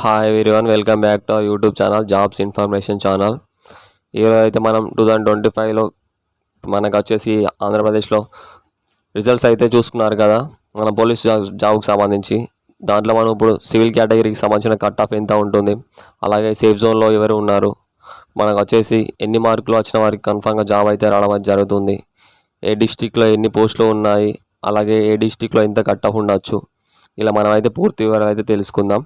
Hi one welcome back to our YouTube channel jobs information channel ఈరోజు అయితే మనం two thousand twenty ఫైవ్లో మనకు వచ్చేసి ఆంధ్రప్రదేశ్లో రిజల్ట్స్ అయితే చూసుకున్నారు కదా. మన పోలీస్ జాబ్ జాబ్కి సంబంధించి. దాంట్లో మనం ఇప్పుడు సివిల్ కేటగిరీకి సంబంధించిన కట్ ఆఫ్ ఎంత ఉంటుంది? అలాగే సేఫ్ జోన్లో ఎవరు ఉన్నారు? మనకు వచ్చేసి ఎన్ని మార్కులు వచ్చిన వారికి కన్ఫామ్గా జాబ్ అయితే రావడం జరుగుతుంది. ఏ డిస్టిక్లో ఎన్ని పోస్టులు ఉన్నాయి? అలాగే ఏ డిస్టిక్లో ఎంత కట్ ఆఫ్ ఉండొచ్చు? ఇలా మనం అయితే పూర్తి వివరాలు అయితే తెలుసుకుందాం.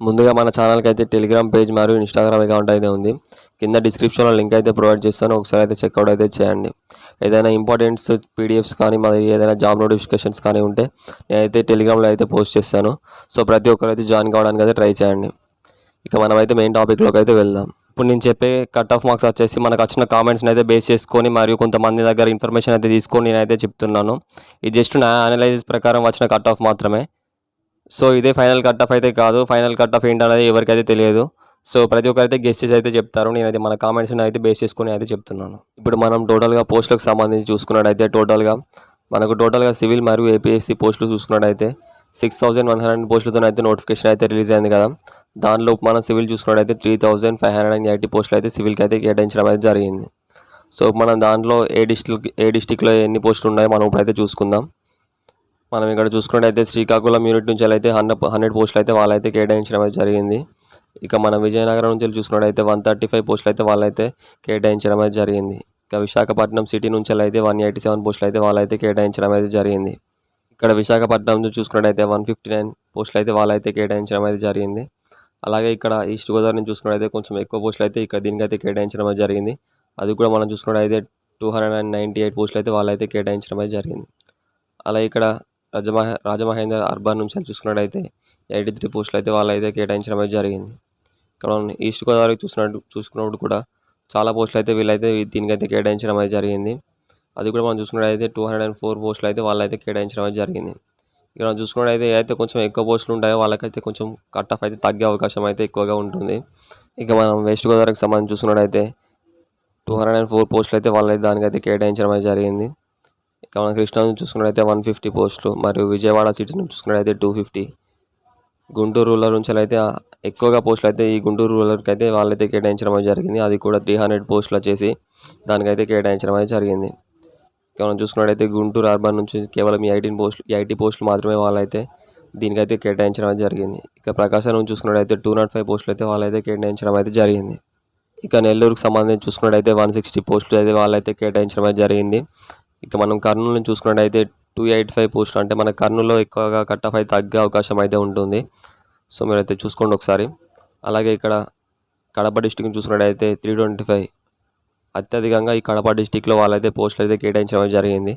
ముందుగా మన ఛానల్కి అయితే టెలిగ్రామ్ పేజ్ మరియు ఇన్స్టాగ్రామ్ అకౌంట్ అయితే ఉంది. కింద డిస్క్రిప్షన్లో లింక్ అయితే ప్రొవైడ్ చేస్తాను. ఒకసారి అయితే చెక్అవుట్ అయితే చేయండి. ఏదైనా ఇంపార్టెంట్స్ పీడిఎఫ్స్ కానీ మరి ఏదైనా జాబ్ నోటిఫికేషన్స్ కానీ ఉంటే నేనైతే టెలిగ్రామ్లో అయితే పోస్ట్ చేస్తాను. సో ప్రతి ఒక్కరు అయితే జాయిన్ కావడానికి అయితే ట్రై చేయండి. ఇక మనమైతే మెయిన్ టాపిక్లోకి అయితే వెళ్దాం. ఇప్పుడు నేను చెప్పే కట్ ఆఫ్ మార్క్స్ వచ్చేసి మనకు వచ్చిన కామెంట్స్ని అయితే బేస్ చేసుకొని మరియు కొంతమంది దగ్గర ఇన్ఫర్మేషన్ అయితే తీసుకొని నేనైతే చెప్తున్నాను. ఇది జస్ట్ నా అనలైజెస్ ప్రకారం వచ్చిన కట్ ఆఫ్ మాత్రమే. సో ఇదే ఫైనల్ కట్ ఆఫ్ అయితే కాదు. ఫైనల్ కట్ ఆఫ్ ఏంటనేది ఎవరికైతే తెలియదు. సో ప్రతి ఒక్కరైతే గెస్టెస్ అయితే చెప్తారు. నేనైతే మన కామెంట్స్ని అయితే బేస్ చేసుకుని అయితే చెప్తున్నాను. ఇప్పుడు మనం టోటల్గా పోస్టులకు సంబంధించి చూసుకున్నట్టయితే టోటల్గా మనకు టోటల్గా సివిల్ మరియు ఏపీఎస్సీ పోస్టులు చూసుకున్నట్టయితే సిక్స్ థౌసండ్ వన్ హండ్రెడ్ పోస్టులతో అయితే నోటిఫికేషన్ అయితే రిలీజ్ అయింది కదా. దానిలో మనం సివిల్ చూసుకున్నట్టయితే three thousand five hundred and eighty పోస్టులు అయితే సివిల్కి అయితే కేటాయించడం అయితే జరిగింది. సో మనం దాంట్లో ఏ డిస్టిక్ ఏ డిస్టిక్లో ఎన్ని పోస్టులు ఉన్నాయో మనం ఇప్పుడైతే చూసుకుందాం. మనం ఇక్కడ చూసుకున్నట్టయితే శ్రీకాకుళం యూనిట్ నుంచి అయితే హండ్రెడ్ హండ్రెడ్ పోస్టులు అయితే వాళ్ళైతే కేటాయించడం అయితే జరిగింది. ఇక మన విజయనగరం నుంచి చూసుకున్నట్టయితే వన్ థర్టీ ఫైవ్ పోస్టులు అయితే వాళ్ళైతే కేటాయించడం అయితే జరిగింది. ఇక విశాఖపట్నం సిటీ నుంచి అయితే వన్ ఎయిటీ సెవెన్ పోస్టులు అయితే వాళ్ళైతే కేటాయించడం అయితే జరిగింది. ఇక్కడ విశాఖపట్నం నుంచి చూసుకున్నట్టయితే వన్ ఫిఫ్టీ నైన్ పోస్టులు అయితే వాళ్ళైతే కేటాయించడం అయితే జరిగింది. అలాగే ఇక్కడ ఈస్ట్ గోదావరి నుంచి చూసుకున్నట్టయితే కొంచెం ఎక్కువ పోస్టులు అయితే ఇక్కడ దీనికైతే కేటాయించడం అయితే జరిగింది. అది కూడా మనం చూసుకున్నట్టయితే two hundred and ninety eight పోస్టులు అయితే వాళ్ళైతే కేటాయించడం అయితే జరిగింది. అలా ఇక్కడ రాజమహ రాజమహేంద్ర అర్బన్ నుంచి చూసుకున్నట్టయితే ఎయిటీ త్రీ పోస్టులు అయితే వాళ్ళైతే కేటాయించడం అయితే జరిగింది. ఇక్కడ మనం ఈస్ట్ గోదావరికి చూసినట్టు చూసుకున్నప్పుడు కూడా చాలా పోస్టులు అయితే వీళ్ళైతే దీనికైతే కేటాయించడం అయితే జరిగింది. అది కూడా మనం చూసుకున్నట్టయితే టూ హండ్రెడ్ అండ్ ఫోర్ పోస్టులు అయితే వాళ్ళైతే కేటాయించడం అయితే జరిగింది. ఇక్కడ మనం చూసుకున్నట్టయితే ఏదైతే కొంచెం ఎక్కువ పోస్టులు ఉంటాయో వాళ్ళకైతే కొంచెం కట్ ఆఫ్ అయితే తగ్గే అవకాశం అయితే ఎక్కువగా ఉంటుంది. ఇక మనం వెస్ట్ గోదావరికి సంబంధించి చూసుకున్నట్టయితే టూ హండ్రెడ్ అండ్ ఫోర్ పోస్టులు అయితే వాళ్ళైతే దానికైతే కేటాయించడం అయితే జరిగింది. ఇక మనం కృష్ణా నుంచి చూసుకున్నట్టయితే వన్ ఫిఫ్టీ పోస్టులు మరియు విజయవాడ సిటీ నుంచి చూసుకున్నట్టయితే టూ ఫిఫ్టీ గుంటూరు రూరల్ నుంచి అయితే ఎక్కువగా పోస్టులు అయితే ఈ గుంటూరు రూరల్కి అయితే వాళ్ళైతే కేటాయించడం జరిగింది. అది కూడా త్రీ హండ్రెడ్ పోస్టులు వచ్చేసి దానికైతే కేటాయించడం అయితే జరిగింది. ఇక మనం చూసుకున్నట్టయితే గుంటూరు అర్బన్ నుంచి కేవలం ఈ ఎయిటీన్ పోస్టులు ఈ ఐటీ పోస్టులు మాత్రమే వాళ్ళైతే దీనికైతే కేటాయించడం అయితే జరిగింది. ఇక ప్రకాశం నుంచి చూసుకున్నట్టయితే టూ నాట్ ఫైవ్ పోస్టులు అయితే వాళ్ళైతే కేటాయించడం అయితే జరిగింది. ఇక నెల్లూరుకు సంబంధించి చూసుకున్నట్టయితే వన్ సిక్స్టీ పోస్టులు అయితే వాళ్ళైతే కేటాయించడం అయితే జరిగింది. ఇక మనం కర్నూలు చూసుకున్నట్టయితే టూ ఎయిట్ ఫైవ్ పోస్ట్ అంటే మన కర్నూలులో ఎక్కువగా కట్ ఆఫ్ అయితే తగ్గే అవకాశం అయితే ఉంటుంది. సో మీరైతే చూసుకోండి ఒకసారి. అలాగే ఇక్కడ కడప డిస్టిక్ చూసుకున్నట్టయితే త్రీ ట్వంటీ ఫైవ్ అత్యధికంగా ఈ కడప డిస్టిక్లో వాళ్ళైతే పోస్టులు అయితే కేటాయించడం జరిగింది.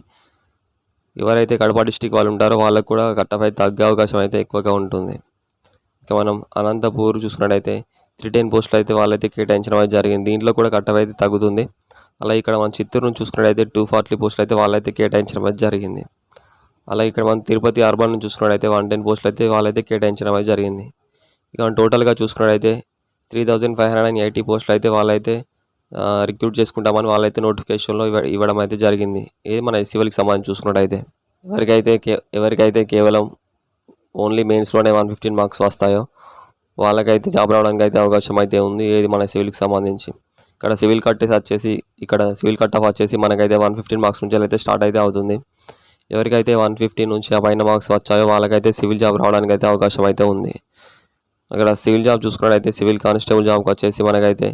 ఎవరైతే కడప డిస్టిక్ వాళ్ళు ఉంటారో వాళ్ళకు కూడా కట్ ఆఫ్ అయితే తగ్గే అవకాశం అయితే ఎక్కువగా ఉంటుంది. ఇక మనం అనంతపూర్ చూసుకున్నట్టయితే త్రీ టెన్ పోస్టులు అయితే వాళ్ళైతే కేటాయించడం అయితే జరిగింది. దీంట్లో కూడా కట్ ఆఫ్ అయితే తగ్గుతుంది. అలా ఇక్కడ మన చిత్తూరు నుంచి చూసుకున్నట్టయితే టూ ఫార్టీ పోస్టులు అయితే వాళ్ళైతే కేటాయించడం అయితే జరిగింది. అలా ఇక్కడ మన తిరుపతి అర్బన్ నుంచి చూసుకున్నట్టయితే వన్ టెన్ పోస్టులు అయితే వాళ్ళైతే కేటాయించడం అయితే జరిగింది. ఇక మనం టోటల్గా చూసుకున్నట్టయితే three thousand five hundred and eighty పోస్టులు అయితే వాళ్ళైతే రిక్రూట్ చేసుకుంటామని వాళ్ళైతే నోటిఫికేషన్లో ఇవ్వడం అయితే జరిగింది. ఇది మన సివిల్కి సంబంధించి చూసుకున్నట్టయితే ఎవరికైతే కే ఎవరికైతే కేవలం ఓన్లీ మెయిన్స్లోనే వన్ ఫిఫ్టీన్ మార్క్స్ వస్తాయో వాళ్ళకైతే జాబ్ రావడానికి అయితే అవకాశం అయితే ఉంది. ఏది మన సివిల్కి సంబంధించి. ఇక్కడ సివిల్ కట్ వచ్చేసి ఇక్కడ సివిల్ కట్ ఆఫ్ వచ్చేసి మనకైతే వన్ ఫిఫ్టీన్ మార్క్స్ నుంచి అయితే స్టార్ట్ అయితే అవుతుంది. ఎవరికైతే వన్ ఫిఫ్టీ నుంచి ఆ పైన మార్క్స్ వచ్చాయో వాళ్ళకైతే సివిల్ జాబ్ రావడానికి అయితే అవకాశం అయితే ఉంది. అక్కడ సివిల్ జాబ్ చూసుకున్నట్టయితే సివిల్ కానిస్టేబుల్ జాబ్కి వచ్చేసి మనకైతే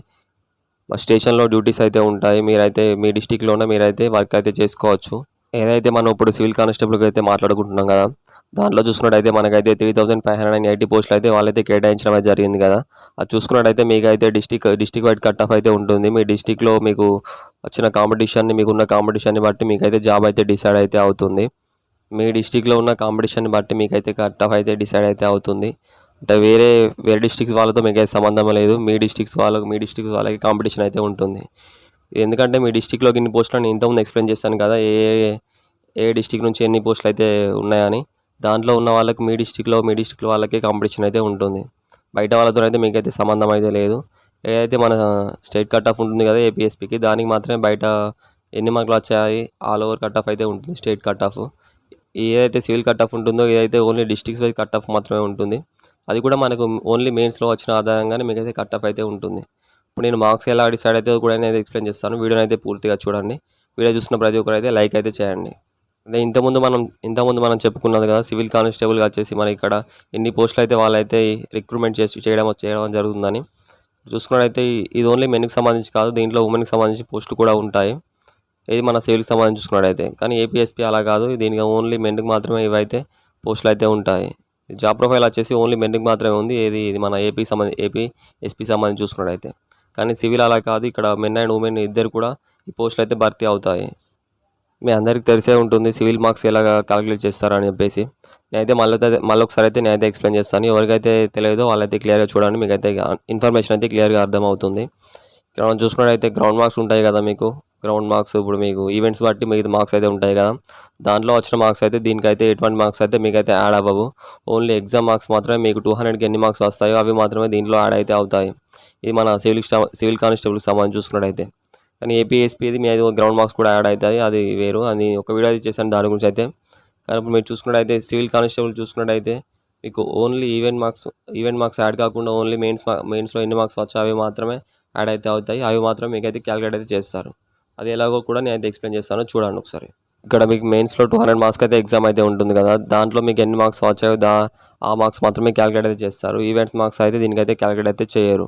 మా స్టేషన్లో డ్యూటీస్ అయితే ఉంటాయి. మీరైతే మీ డిస్టిక్లోనే మీరైతే వర్క్ అయితే చేసుకోవచ్చు. ఏదైతే మనం ఇప్పుడు సివిల్ కానిస్టేబుల్కి అయితే మాట్లాడుకుంటున్నాం కదా దాంట్లో చూసుకున్నట్టయితే మనకైతే three thousand five hundred and eighty పోస్టులు అయితే వాళ్ళైతే కేటాయించడం అయితే జరిగింది కదా. అది చూసుకున్నట్టయితే మీకు అయితే district district wide cut off అయితే ఉంటుంది. మీ డిస్టిక్లో మీకు వచ్చిన కాంపిటీషన్ని మీకున్న కాంపిటీషన్ని బట్టి మీకైతే జాబ్ అయితే డిసైడ్ అయితే అవుతుంది. మీ డిస్టిక్లో ఉన్న కాంపిటీషన్ని బట్టి మీకైతే కట్ ఆఫ్ అయితే డిసైడ్ అయితే అవుతుంది. అంటే వేరే వేరే డిస్టిక్స్ వాళ్ళతో మీకు అయితే సంబంధం లేదు. మీ డిస్టిక్స్ వాళ్ళకి మీ డిస్టిక్స్ వాళ్ళకి కాంపిటీషన్ అయితే ఉంటుంది. ఎందుకంటే మీ డిస్టిక్లోకి ఇన్ని పోస్టులు నేను ఇంతకుముందు ఎక్స్ప్లెయిన్ చేశాను కదా ఏ- ఏ డిస్టిక్ నుంచి ఎన్ని పోస్టులు అయితే ఉన్నాయని. దాంట్లో ఉన్న వాళ్ళకి మీ డిస్టిక్లో మీ డిస్టిక్లో వాళ్ళకే కాంపిటీషన్ అయితే ఉంటుంది. బయట వాళ్ళతో అయితే మీకైతే సంబంధం అయితే లేదు. ఏదైతే మన స్టేట్ కట్ ఆఫ్ ఉంటుంది కదా ఏపీఎస్పీకి దానికి మాత్రమే బయట ఎన్ని మార్కులు వచ్చాయి ఆల్ ఓవర్ కట్ ఆఫ్ అయితే ఉంటుంది స్టేట్ కట్ ఆఫ్ ఏదైతే సివిల్ కట్ ఆఫ్ ఉంటుందో ఏదైతే only districts wise cut off మాత్రమే ఉంటుంది. అది కూడా మనకు ఓన్లీ మెయిన్స్లో వచ్చిన ఆధారంగానే మీకైతే కట్ ఆఫ్ అయితే ఉంటుంది. ఇప్పుడు నేను మార్క్స్ ఎలా డిసైడ్ అయితే కూడా నేను ఎక్స్ప్లెయిన్ చేస్తాను. వీడియోని అయితే పూర్తిగా చూడండి. వీడియో చూసిన ప్రతి ఒక్కరు అయితే లైక్ అయితే చేయండి. అదే ఇంతకుముందు మనం ఇంతకుముందు మనం చెప్పుకున్నది కదా సివిల్ కానిస్టేబుల్గా వచ్చేసి మన ఇక్కడ ఎన్ని పోస్టులు అయితే వాళ్ళైతే రిక్రూట్మెంట్ చేసి చేయడం చేయడం జరుగుతుందని. చూసుకున్నట్టయితే ఇది ఓన్లీ మెన్కి సంబంధించి కాదు దీంట్లో ఉమెన్కి సంబంధించి పోస్టులు కూడా ఉంటాయి. ఇది మన సివిల్కి సంబంధించి చూసుకున్నట్టయితే కానీ ఏపీఎస్పీ అలా కాదు దీనికి ఓన్లీ మెన్కి మాత్రమే ఇవైతే పోస్టులు అయితే ఉంటాయి. జాబ్ ప్రొఫైల్ వచ్చేసి ఓన్లీ మెన్కి మాత్రమే ఉంది ఇది ఇది మన ఏపీ సంబంధించి ఏపీ ఎస్పీ సంబంధించి చూసుకున్నట్టయితే కానీ సివిల్ అలా కాదు ఇక్కడ మెన్ అండ్ ఉమెన్ ఇద్దరు కూడా ఈ పోస్టులు అయితే భర్తీ అవుతాయి. మీ అందరికీ తెలిసే ఉంటుంది సివిల్ మార్క్స్ ఎలా క్యాలిక్యులేట్ చేస్తారని చెప్పేసి. నేనైతే మళ్ళీ మళ్ళీ ఒకసారి అయితే నేనైతే ఎక్స్ప్లెయిన్ చేస్తాను. ఎవరికైతే తెలియదో వాళ్ళైతే క్లియర్గా చూడండి మీకు అయితే ఇన్ఫర్మేషన్ అయితే క్లియర్గా అర్థమవుతుంది. ఇక్కడ మనం చూసుకున్నట్టయితే గ్రౌండ్ మార్క్స్ ఉంటాయి కదా మీకు. గ్రౌండ్ మార్క్స్ ఇప్పుడు మీకు ఈవెంట్స్ బట్టి మీకు మార్క్స్ అయితే ఉంటాయి కదా. దాంట్లో వచ్చిన మార్క్స్ అయితే దీనికైతే ఎటువంటి మార్క్స్ అయితే మీకైతే యాడ్ అవ్వవు. ఓన్లీ ఎగ్జామ్ మార్క్స్ మాత్రమే మీకు టూ హండ్రెడ్కి ఎన్ని మార్క్స్ వస్తాయో అవి మాత్రమే దీంట్లో యాడ్ అయితే అవుతాయి. ఇది మన సివిల్ సివిల్ కానిస్టేబుల్కి సంబంధించి చూసుకున్నట్టయితే. కానీ ఏపీఎస్పీది మీ గ్రౌండ్ మార్క్స్ కూడా యాడ్ అవుతాయి. అది వేరు. అది ఒక వీడియో అయితే చేశాను దాని గురించి అయితే. కానీ ఇప్పుడు మీరు చూసుకున్నట్టయితే సివిల్ కానిస్టేబుల్ చూసుకున్నట్టయితే మీకు only event marks event marks add కాకుండా ఓన్లీ మెయిన్స్ మెయిన్స్లో ఎన్ని మార్క్స్ వచ్చా అవి మాత్రమే యాడ్ అయితే అవుతాయి. అవి మాత్రం మీకైతే క్యాలిక్యులేట్ అయితే చేస్తారు. అది ఎలాగో కూడా నేను అయితే ఎక్స్ప్లెయిన్ చేస్తాను. చూడండి ఒకసారి. ఇక్కడ మీకు మెయిన్స్లో టూ హండ్రెడ్ మార్క్స్ అయితే ఎగ్జామ్ అయితే ఉంటుంది కదా. దాంట్లో మీకు ఎన్ని మార్క్స్ వచ్చాయో దా ఆ మార్క్స్ మాత్రమే క్యాలిక్యులేట్ అయితే చేస్తారు. ఈవెంట్స్ మార్క్స్ అయితే దీనికైతే క్యాలిక్యులేట్ అయితే చేయరు.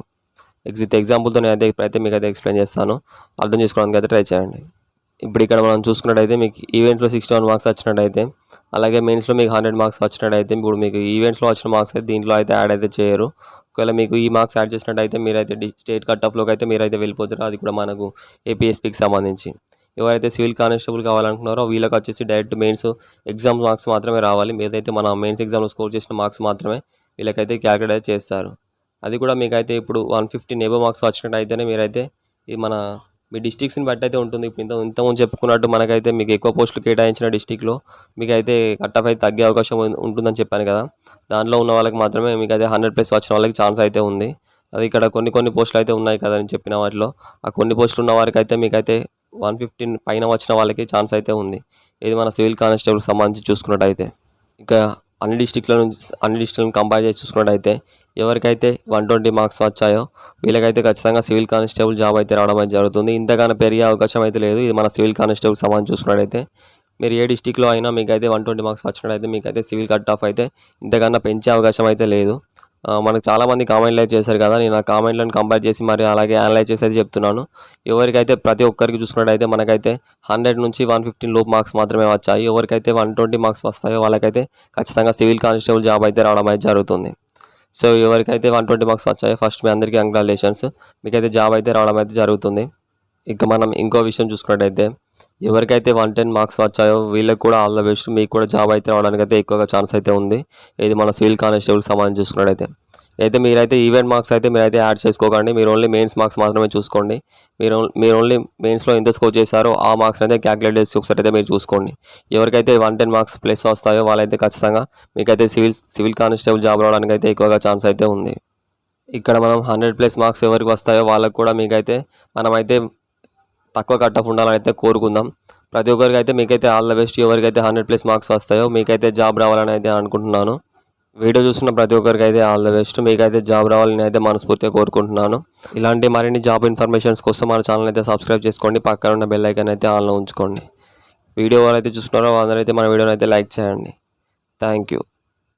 విత్ ఎగ్జాంపుల్తో నేను అయితే ఇప్పుడైతే మీకు అయితే ఎక్స్ప్లెయిన్ చేస్తాను. అర్థం చేసుకోవడానికి అయితే ట్రై చేయండి. ఇప్పుడు ఇక్కడ మనం చూసుకున్నట్టయితే మీకు ఈవెంట్లో సిక్స్టీ వన్ మార్క్స్ వచ్చినట్టయితే అలాగే మెయిన్స్లో మీకు హండ్రెడ్ మార్క్స్ వచ్చినట్టయితే ఇప్పుడు మీకు ఈవెంట్స్లో వచ్చిన మార్క్స్ అయితే దీంట్లో అయితే యాడ్ అయితే చేయరు. ఒకవేళ మీకు ఈ మార్క్స్ యాడ్ చేసినట్టయితే మీరైతే డి స్టేట్ కట్ ఆఫ్లోకి అయితే మీరైతే వెళ్ళిపోతారు. అది కూడా మనకు ఏపీఎస్పీకి సంబంధించి. ఎవరైతే సివిల్ కానిస్టేబుల్ కావాలనుకున్నారో వీళ్ళకి వచ్చేసి డైరెక్ట్ మెయిన్స్ ఎగ్జామ్ మార్క్స్ మాత్రమే రావాలి. మీదైతే మన మెయిన్స్ ఎగ్జామ్లో స్కోర్ చేసిన మార్క్స్ మాత్రమే వీళ్ళకైతే క్యాలిక్యులేట్ చేస్తారు. అది కూడా మీకైతే ఇప్పుడు వన్ ఫిఫ్టీన్ ఎబో మార్క్స్ వచ్చినట్టు అయితేనే మీరైతే ఇది మన మీ డిస్ట్రిక్ట్స్ని బట్టి అయితే ఉంటుంది. ఇప్పుడు ఇంత ఇంతకుముందు చెప్పుకున్నట్టు మనకైతే మీకు ఎక్కువ పోస్టులు కేటాయించిన డిస్టిక్లో మీకు అయితే కట్ ఆఫ్ అయితే తగ్గే అవకాశం ఉంటుందని చెప్పాను కదా. దాంట్లో ఉన్న వాళ్ళకి మాత్రమే మీకు అయితే హండ్రెడ్ ప్లస్ వచ్చిన వాళ్ళకి ఛాన్స్ అయితే ఉంది. అది ఇక్కడ కొన్ని కొన్ని పోస్టులు అయితే ఉన్నాయి కదా అని చెప్పిన వాటిలో. ఆ కొన్ని పోస్టులు ఉన్న వారికి అయితే మీకైతే వన్ ఫిఫ్టీన్ పైన వచ్చిన వాళ్ళకి ఛాన్స్ అయితే ఉంది. ఇది మన సివిల్ కానిస్టేబుల్ సంబంధించి చూసుకున్నట్టయితే. ఇంకా అన్ని డిస్టిక్ల నుంచి అన్ని డిస్టిక్లను కంపేర్ చేసి చూసుకున్నట్టయితే ఎవరికైతే వన్ ట్వంటీ మార్క్స్ వచ్చాయో వీళ్ళకైతే ఖచ్చితంగా సివిల్ కానిస్టేబుల్ జాబ్ అయితే రావడం అయితే జరుగుతుంది. ఇంతగానో పెరిగే అవకాశం అయితే లేదు. ఇది మన సివిల్ కానిస్టేబుల్ సంబంధించి చూసుకున్నట్టయితే మీరు ఏ డిస్టిక్లో అయినా మీకైతే వన్ ట్వంటీ మార్క్స్ వచ్చినట్టయితే మీకైతే సివిల్ కట్ ఆఫ్ అయితే ఇంతకన్నా పెంచే అవకాశం అయితే లేదు. మనకు చాలామంది కామెంట్లు అయితే చేశారు కదా నేను ఆ కామెంట్లను కంపేర్ చేసి మరి అలాగే అనలైజ్ చేసి అయితే చెప్తున్నాను. ఎవరికైతే ప్రతి ఒక్కరికి చూసుకున్నట్టయితే మనకైతే హండ్రెడ్ నుంచి వన్ ఫిఫ్టీన్ లోపు మార్క్స్ మాత్రమే వచ్చాయి. ఎవరికైతే వన్ ట్వంటీ మార్క్స్ వస్తాయో వాళ్ళకైతే ఖచ్చితంగా సివిల్ కానిస్టేబుల్ జాబ్ అయితే రావడం అయితే జరుగుతుంది. సో ఎవరికైతే వన్ ట్వంటీ మార్క్స్ వచ్చాయో ఫస్ట్ మీ అందరికీ కంగ్రాచులేషన్స్ మీకైతే జాబ్ అయితే రావడం అయితే జరుగుతుంది. ఇక మనం ఇంకో విషయం చూసుకున్నట్టయితే ఎవరికైతే వన్ టెన్ మార్క్స్ వచ్చాయో వీళ్ళకి కూడా ఆల్ ద బెస్ట్ మీకు కూడా జాబ్ అయితే రావడానికి అయితే ఎక్కువగా ఛాన్స్ అయితే ఉంది. ఇది మన సివిల్ కానిస్టేబుల్ సంబంధించి చూసుకున్నట్టయితే. అయితే మీరైతే ఈవెంట్ మార్క్స్ అయితే మీరైతే యాడ్ చేసుకోకండి. మీరు ఓన్లీ మెయిన్స్ మార్క్స్ మాత్రమే చూసుకోండి. మీరు మీరు ఓన్లీ మెయిన్స్లో ఎంత స్కోర్ చేశారో ఆ మార్క్స్ అయితే క్యాలిక్యులేట్ చేసి ఒకసారి అయితే మీరు చూసుకోండి. ఎవరికైతే వన్ టెన్ మార్క్స్ ప్లస్ వస్తాయో వాళ్ళైతే ఖచ్చితంగా మీకైతే సివిల్ సివిల్ కానిస్టేబుల్ జాబ్ రావడానికి అయితే ఎక్కువగా ఛాన్స్ అయితే ఉంది. ఇక్కడ మనం హండ్రెడ్ ప్లస్ మార్క్స్ ఎవరికి వస్తాయో వాళ్ళకు కూడా మీకైతే మనమైతే తక్కువ కట్ ఆఫ్ ఉండాలని అయితే కోరుకుందాం. ప్రతి ఒక్కరికి అయితే మీకైతే ఆల్ ద బెస్ట్ ఎవరికైతే హండ్రెడ్ ప్లస్ మార్క్స్ వస్తాయో మీకైతే జాబ్ రావాలని అయితే అనుకుంటున్నాను. వీడియో చూస్తున్న ప్రతి ఒక్కరికి అయితే ఆల్ ద బెస్ట్ మీకైతే జాబ్ రావాలని అయితే మనస్ఫూర్తిగా కోరుకుంటున్నాను. ఇలాంటి మరిన్ని జాబ్ ఇన్ఫర్మేషన్స్ కోసం మన ఛానల్ అయితే సబ్స్క్రైబ్ చేసుకోండి పక్కన ఉన్న బెల్ ఐకాన్ అయితే ఆన్లో ఉంచుకోండి. వీడియో ఎవరైతే చూస్తున్నారో అందరైతే మన వీడియోని అయితే లైక్ చేయండి. Thank you.